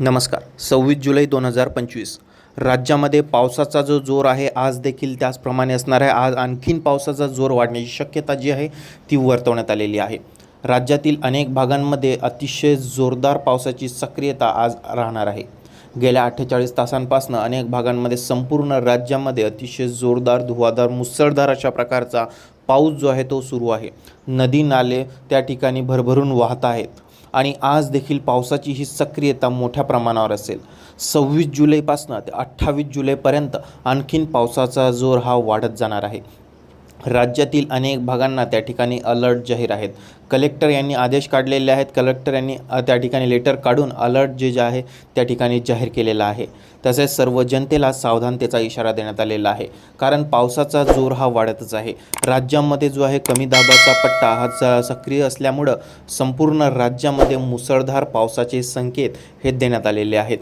नमस्कार. सव्वीस जुलै दोन हजार पंचवीस. राज्यामध्ये पावसाचा जो जोर आहे आज देखील त्याचप्रमाणे असणार आहे. आज आणखीन पावसाचा जोर वाढण्याची शक्यता जी आहे ती वर्तवण्यात आलेली आहे. राज्यातील अनेक भागांमध्ये अतिशय जोरदार पावसाची सक्रियता आज राहणार आहे. गेल्या अठ्ठेचाळीस तासांपासून अनेक भागांमध्ये संपूर्ण राज्यामध्ये अतिशय जोरदार धुवाधार मुसळधार अशा प्रकारचा पाऊस जो आहे तो सुरू आहे. नदी नाले त्या ठिकाणी भरभरून वाहत आहेत. आणि आज देखील पावसाची ही सक्रियता मोठ्या प्रमाणावर असेल. सव्वीस जुलैपासनं ते अठ्ठावीस जुलैपर्यंत आणखीन पावसाचा जोर हा वाढत जाणार आहे. राज्यातील अनेक भागांना त्या ठिकाणी अलर्ट जाहीर आहेत. कलेक्टर यांनी आदेश काढलेले आहेत. कलेक्टर यांनी त्या ठिकाणी लेटर काढून अलर्ट जे जे आहे त्या ठिकाणी जाहीर केलेला आहे. तसेच सर्व जनतेला सावधानतेचा इशारा देण्यात आलेला आहे. कारण पावसाचा जोर हा वाढतच आहे. राज्यामध्ये जो आहे कमी दाबाचा पट्टा हा स- सक्रिय असल्यामुळं संपूर्ण राज्यामध्ये मुसळधार पावसाचे संकेत हे देण्यात आलेले आहेत.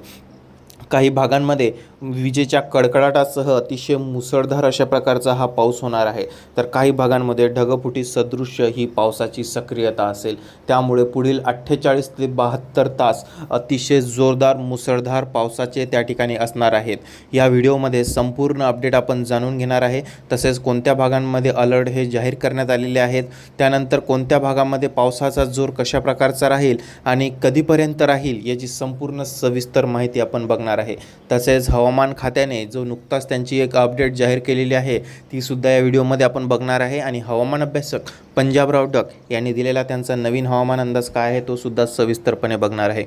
काही भागांमध्ये विजेच्या कडकडाटासह अतिशय मुसळधार अशा प्रकारचा हा पाऊस होणार आहे. तर काही भागांमध्ये ढगफुटी सदृश्य ही पावसाची सक्रियता असेल. त्यामुळे पुढील अठ्ठेचाळीस ते बहात्तर तास अतिशय जोरदार मुसळधार पावसाचे त्या ठिकाणी असणार आहेत. या व्हिडिओमध्ये संपूर्ण अपडेट आपण जाणून घेणार आहे. तसेच कोणत्या भागांमध्ये अलर्ट हे जाहीर करण्यात आलेले आहेत त्यानंतर कोणत्या भागामध्ये पावसाचा जोर कशा प्रकारचा राहील आणि कधीपर्यंत राहील याची संपूर्ण सविस्तर माहिती आपण बघणार आहे. तसेच हवामान खात्याने जो नुकताच त्यांची एक अपडेट जाहीर केलेली आहे ती सुद्धा या व्हिडिओमध्ये आपण बघणार आहे. आणि हवामान अभ्यासक पंजाबराव डक यांनी दिलेला त्यांचा नवीन हवामान अंदाज काय आहे तो सुद्धा सविस्तरपणे बघणार आहे.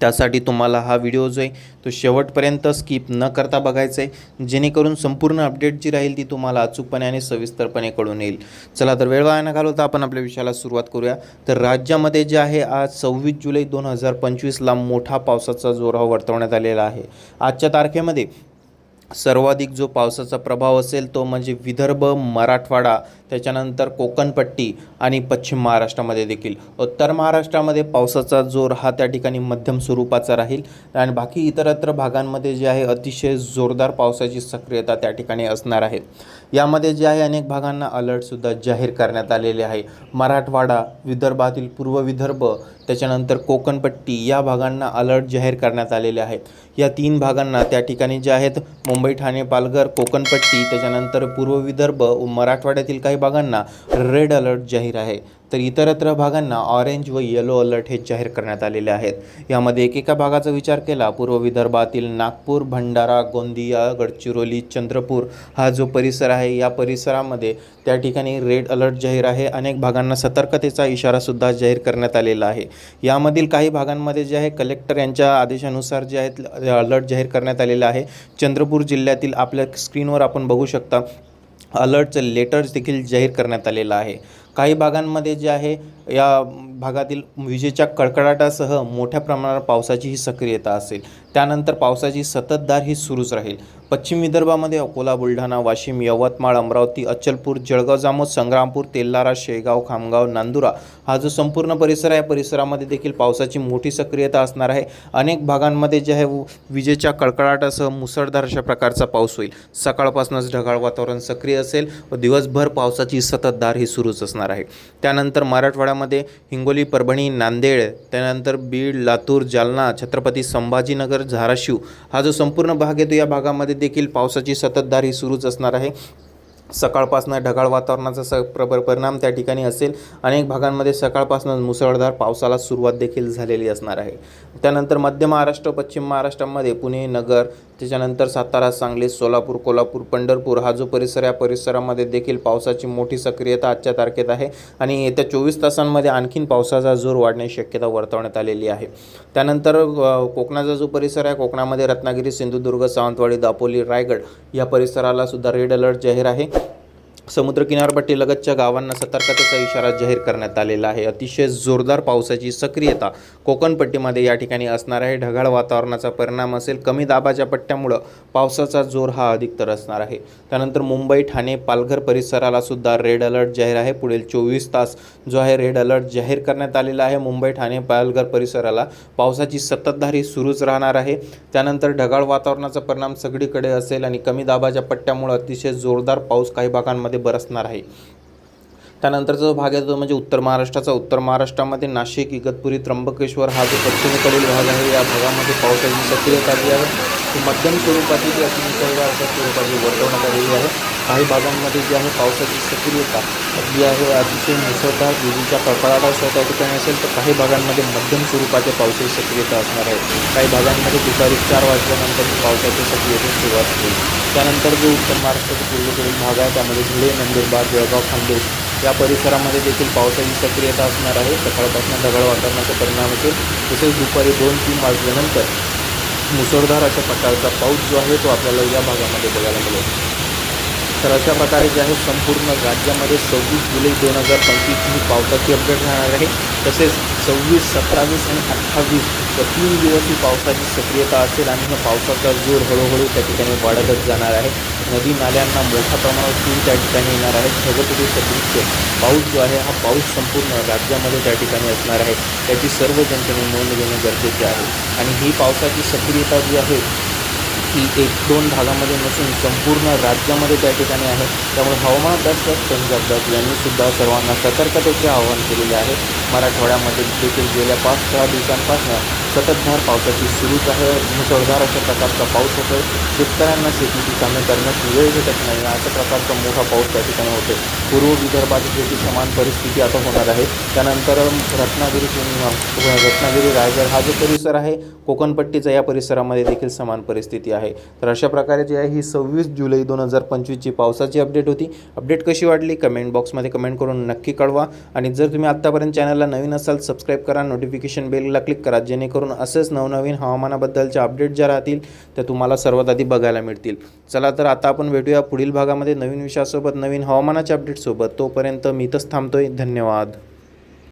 त्यासाठी तुम्हाला हा व्हिडिओ जो आहे तो शेवटपर्यंत स्किप न करता बघायचा आहे. जेणेकरून संपूर्ण अपडेट जी राहील ती तुम्हाला अचूकपणे आणि सविस्तरपणे कळून येईल. चला तर वेळ वाया न घालवता आपण आपल्या विषयाला सुरुवात करूया. तर राज्यामध्ये जे आहे आज सव्वीस जुलै दोन हजार पंचवीसला मोठा पावसाचा जोराव वर्तवण्यात आलेला आहे. आजच्या तारखेमध्ये सर्वाधिक जो पावसाचा प्रभाव असेल तो म्हणजे विदर्भ मराठवाडा त्याच्यानंतर कोकणपट्टी आणि पश्चिम महाराष्ट्रामध्ये देखील. उत्तर महाराष्ट्रामध्ये पावसाचा जोर हा त्या ठिकाणी मध्यम स्वरूपाचा राहील आणि बाकी इतरत्र भागांमध्ये जे आहे अतिशय जोरदार पावसाची सक्रियता त्या ठिकाणी असणार आहे. यामध्ये जे आहे अनेक भागांना अलर्टसुद्धा जाहीर करण्यात आलेले आहे. मराठवाडा विदर्भातील पूर्व विदर्भ त्याच्यानंतर कोकणपट्टी या भागांना अलर्ट जाहीर करण्यात आलेले आहेत. या तीन भागांना त्या ठिकाणी जे आहेत मुंबई ठाणे पालघर कोकणपट्टी त्याच्यानंतर पूर्व विदर्भ व मराठवाड्यातील काही भागांना रेड अलर्ट जाहीर आहे. तर इतरत्र भागांना ऑरेंज व येलो अलर्ट हे जाहीर करण्यात आलेले आहेत. यामध्ये एकेका भागाचा विचार केला पूर्व विदर्भातील नागपूर भंडारा गोंदिया गडचिरोली चंद्रपूर हा जो परिसर आहे या परिसरामध्ये त्या ठिकाणी रेड अलर्ट जाहीर आहे. अनेक भागांना सतर्कतेचा इशारासुद्धा जाहीर करण्यात आलेला आहे. यामधील काही भागांमध्ये जे आहे कलेक्टर यांच्या आदेशानुसार जे आहेत अलर्ट जाहीर करण्यात आलेला आहे. चंद्रपूर जिल्ह्यातील आपल्या स्क्रीनवर आपण बघू शकता अलर्टचं लेटर्स देखील जाहीर करण्यात आलेलं आहे. काही भागांमध्ये जे आहे या भागातील विजेच्या कडकडाटासह मोठ्या प्रमाणावर पावसाची ही सक्रियता असेल. त्यानंतर पावसाची सततधार ही सुरूच राहील. पश्चिम विदर्भामध्ये अकोला बुलढाणा वाशिम यवतमाळ अमरावती अचलपूर जळगाव जामोद संग्रामपूर तेल्लारा शेगाव खामगाव नांदुरा हा जो संपूर्ण परिसर आहे परिसरामध्ये देखील पावसाची मोठी सक्रियता असणार आहे. अनेक भागांमध्ये जे आहे विजेच्या कडकडाटासह मुसळधार अशा प्रकारचा पाऊस होईल. सकाळपासूनच ढगाळ वातावरण सक्रिय असेल व दिवसभर पावसाची सततधार ही सुरूच असणार आहे. त्यानंतर मराठवाडा शहरामध्ये हिंगोली परभणी नांदेड त्यानंतर बीड लातूर जालना छत्रपती संभाजीनगर धाराशिव हा जो संपूर्ण भाग आहे तो या भागामध्ये देखील पावसाची सततधार ही सुरूच असणार आहे. सकाळपासनं ढगाळ वातावरणाचा स प्रबर परिणाम त्या ठिकाणी असेल. अनेक भागांमध्ये सकाळपासूनच मुसळधार पावसाला सुरुवात देखील झालेली असणार आहे. त्यानंतर मध्य महाराष्ट्र पश्चिम महाराष्ट्रामध्ये पुणे नगर त्याच्यानंतर सातारा सांगली सोलापूर कोल्हापूर पंढरपूर हा जो परिसर आहे, या परिसरामध्ये देखील पावसाची मोठी सक्रियता आजच्या तारखेत आहे. आणि येत्या चोवीस तासांमध्ये आणखीन पावसाचा जोर वाढण्याची शक्यता वर्तवण्यात आलेली आहे. त्यानंतर कोकणाचा जो परिसर आहे कोकणामध्ये रत्नागिरी सिंधुदुर्ग सावंतवाडी दापोली रायगड या परिसराला सुद्धा रेड अलर्ट जाहीर आहे. समुद्र किनारपट्टी लगतच्या गावांना सतर्कतेचा इशारा जाहीर करण्यात आलेला आहे. अतिशय जोरदार पावसाची सक्रियता कोकणपट्टीमध्ये या ठिकाणी असणार आहे. ढगाळ वातावरणाचा परिणाम असेल कमी दाबाच्या पट्ट्यामुळं पावसाचा जोर हा अधिकतर असणार आहे. त्यानंतर मुंबई ठाणे पालघर परिसराला सुद्धा रेड अलर्ट जाहीर आहे. पुढील चोवीस तास जो आहे रेड अलर्ट जाहीर करण्यात आलेला आहे. मुंबई ठाणे पालघर परिसराला पावसाची सततधारी सुरूच राहणार आहे. त्यानंतर ढगाळ वातावरणाचा परिणाम सगळीकडे असेल आणि कमी दाबाच्या पट्ट्यामुळं अतिशय जोरदार पाऊस काही भागांमध्ये बरसणार आहे. त्यानंतरचा जो भाग आहे तो म्हणजे उत्तर महाराष्ट्राचा. उत्तर महाराष्ट्रामध्ये नाशिक इगतपुरी त्र्यंबकेश्वर हा जो पश्चिमेकडील भाग आहे या भागामध्ये पावसाची सक्रियता जी आहे. मध्यम स्वरूपाची जी अशी मुसळधार अशा स्वरूपाची वर्तवण्यात आलेली आहे. काही भागांमध्ये जी आहे पावसाची सक्रियता जी आहे अतिशय मुसळधार विजेच्या कडकडाटासह त्या ठिकाणी असेल तर काही भागांमध्ये मध्यम स्वरूपाच्या पावसाची सक्रियता असणार आहे. काही भागांमध्ये दुपारी चार वाजल्यानंतर पावसाची सक्रियतेची सुरुवात होईल. त्यानंतर जो उत्तर महाराष्ट्राचा पूर्वेकडील भाग आहे त्यामध्ये धुळे नंदुरबार जळगाव खानदेश या परिसरामध्ये देखील पावसाची सक्रियता असणार आहे. सकाळपासून ढगाळ वातावरणाचा परिणाम असेल तसेच दुपारी दोन तीन वाजल्यानंतर मुसळधार अशा प्रकारचा पाऊस जो आहे तो आपल्याला या भागामध्ये बघायला मिळेल. तर अशा प्रकारे जे आहे संपूर्ण राज्यामध्ये सव्वीस जुलै दोन हजार पंचवीस ही पावसाची अपडेट राहणार आहे. तसेच सव्वीस सत्तावीस आणि अठ्ठावीस या तीन दिवस ही पावसाची सक्रियता असेल आणि हा पावसाचा जोर हळूहळू त्या ठिकाणी वाढतच जाणार आहे. नदी नाल्यांना मोठ्या प्रमाणात पूर त्या ठिकाणी येणार आहे. ढगफुटी सदृश्य पाऊस जो आहे हा पाऊस संपूर्ण राज्यामध्ये त्या ठिकाणी असणार आहे. त्याची सर्व जनतेने नोंद घेणे गरजेचे आहे. आणि ही पावसाची सक्रियता जी आहे ही एक दोन भागामध्ये नसून संपूर्ण राज्यामध्ये त्या ठिकाणी आहे. त्यामुळे हवामान अभ्यासक पंजाब दास यांनी सुद्धा सर्वांना सतर्कतेचे आवाहन केलेले आहे. मराठवाड्यामध्ये देखील गेल्या पाच सहा दिवसांपासून सततधार पावसाची सुरूच आहे. मुसळधार अशा प्रकारचा पाऊस होतो शेतकऱ्यांना शेतीची कामे करण्यास वेळ भेटत नाही. अशा प्रकारचा मोठा पाऊस त्या ठिकाणी होतो पूर्व विदर्भात देखील समान परिस्थिती आता होणार आहे. त्यानंतर रत्नागिरी रत्नागिरी रायगड हा जो परिसर आहे कोकणपट्टीचा या परिसरामध्ये देखील समान परिस्थिती आहे. आहे. तर अशा प्रकारे जी आहे ही सव्वीस जुलै दोन हजार पंचवीसची पावसाची अपडेट होती. अपडेट कशी वाटली कमेंट बॉक्समध्ये कमेंट करून नक्की कळवा. आणि जर तुम्ही आत्तापर्यंत चॅनलला नवीन असाल सबस्क्राईब करा. नोटिफिकेशन बेलला क्लिक करा. जेणेकरून असेच नवनवीन हवामानाबद्दलच्या अपडेट ज्या राहतील त्या तुम्हाला सर्वात आधी बघायला मिळतील. चला तर आता आपण भेटूया पुढील भागामध्ये नवीन विषयासोबत नवीन हवामानाच्या अपडेटसोबत तोपर्यंत मी इथंच थांबतोय. धन्यवाद.